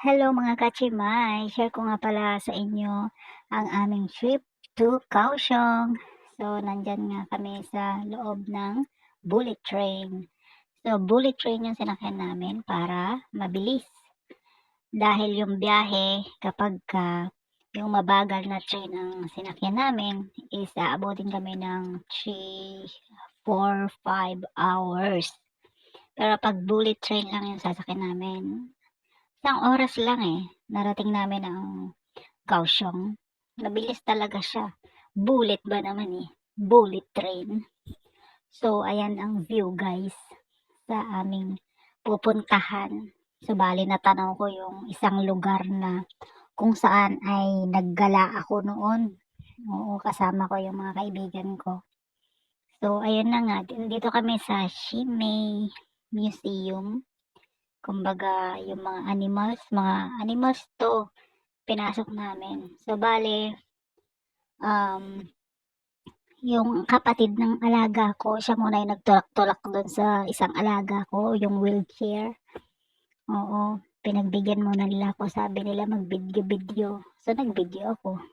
Hello mga kachimay! Share ko nga pala sa inyo ang aming trip to Kaohsiung. So, nandyan nga kami sa loob ng bullet train. So, bullet train yung sinakyan namin para mabilis. Dahil yung biyahe kapag ka yung mabagal na train ang sinakyan namin is aabutin kami ng 3, 4, 5 hours. Pero pag bullet train lang yung sasakyan namin, isang oras lang eh, narating namin ang Kaohsiung. Mabilis talaga siya. Bullet ba naman eh? Bullet train. So, ayan ang view guys sa aming pupuntahan. So, bali natanaw ko yung isang lugar na kung saan ay naggala ako noon. Oo, kasama ko yung mga kaibigan ko. So, ayun na nga. Dito kami sa Shimei Museum kumbaga yung mga animals, mga animals to pinasok namin. So bale um yung kapatid ng alaga ko, siya muna yung nagtulak-tulak doon sa isang alaga ko, yung wheelchair. Oo, pinagbigyan muna nila ako, sabi nila mag-video-video. So nag-video ako.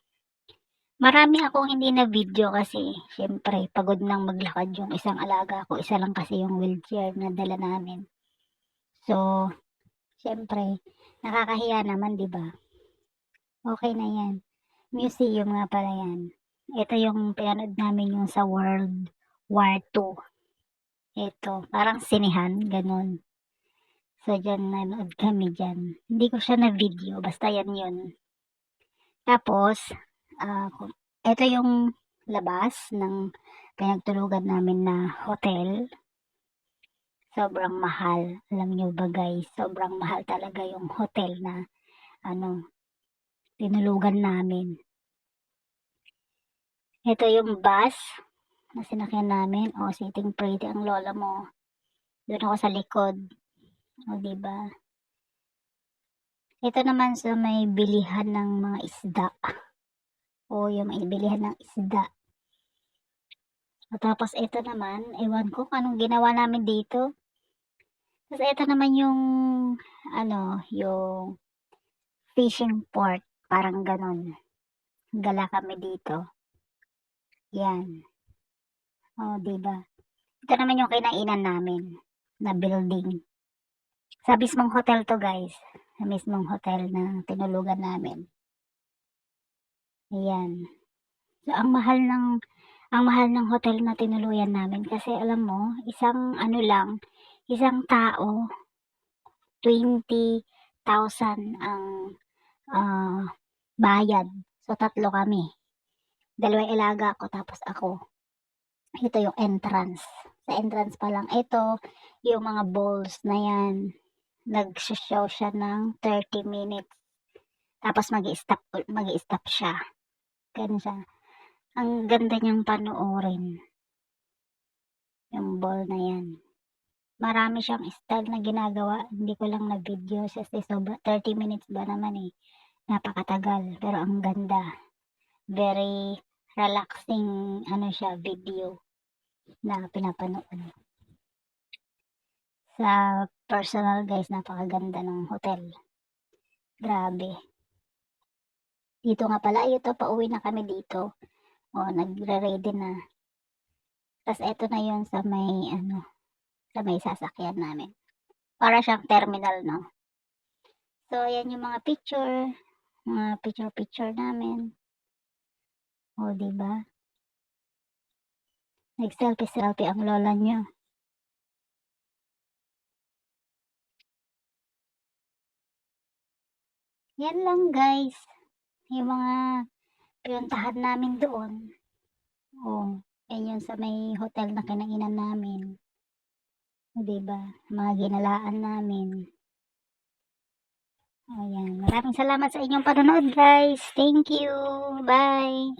Marami akong hindi na video kasi syempre pagod nang maglakad yung isang alaga ko, isa lang kasi yung wheelchair na dala namin. So, syempre, nakakahiya naman, 'di ba? Okay na 'yan. Museum nga pala 'yan. Ito yung pinanood namin yung sa World War II. Ito, parang sinihan, ganun. So, dyan nanood kami dyan. Hindi ko siya na video, basta yan yun. Tapos, uh, ito yung labas ng pinagtulugan namin na hotel sobrang mahal. Alam nyo ba guys, sobrang mahal talaga yung hotel na ano, tinulugan namin. Ito yung bus na sinakyan namin. O, sitting pretty ang lola mo. Doon ako sa likod. O, diba? Ito naman sa may bilihan ng mga isda. O, yung may bilihan ng isda. At tapos ito naman, ewan ko anong ginawa namin dito. Tapos ito naman yung ano, yung fishing port, parang ganun. Gala kami dito. Yan. Oh, 'di ba? Ito naman yung kinainan namin na building. Sa mismong hotel to, guys. Sa mismong hotel na tinulugan namin. Ayan. So, ang mahal ng ang mahal ng hotel na tinuluyan namin kasi alam mo, isang ano lang, isang tao 20,000 ang uh, bayad. So tatlo kami. Dalawa ilaga ko tapos ako. Ito yung entrance. Sa entrance pa lang ito yung mga bowls na yan. Nag-show siya ng 30 minutes. Tapos magi-stop magi-stop siya. Ganun siya. Ang ganda niyang panoorin. Yung ball na yan marami siyang style na ginagawa. Hindi ko lang na video kasi sobra 30 minutes ba naman eh. Napakatagal pero ang ganda. Very relaxing ano siya video na pinapanood. Sa personal guys, napakaganda ng hotel. Grabe. Dito nga pala, ito, pauwi na kami dito. O, nagre-ready na. Tapos, ito na yun sa may, ano, sa may sasakyan namin. Para siyang terminal, no? So, ayan yung mga picture, mga picture-picture namin. O, diba? Nag-selfie-selfie ang lola nyo. Yan lang, guys. Yung mga pinuntahan namin doon. O, yan yung sa may hotel na kinainan namin. 'Di ba? Mga ginalaan namin. Ayan. Maraming salamat sa inyong panonood guys. Thank you. Bye.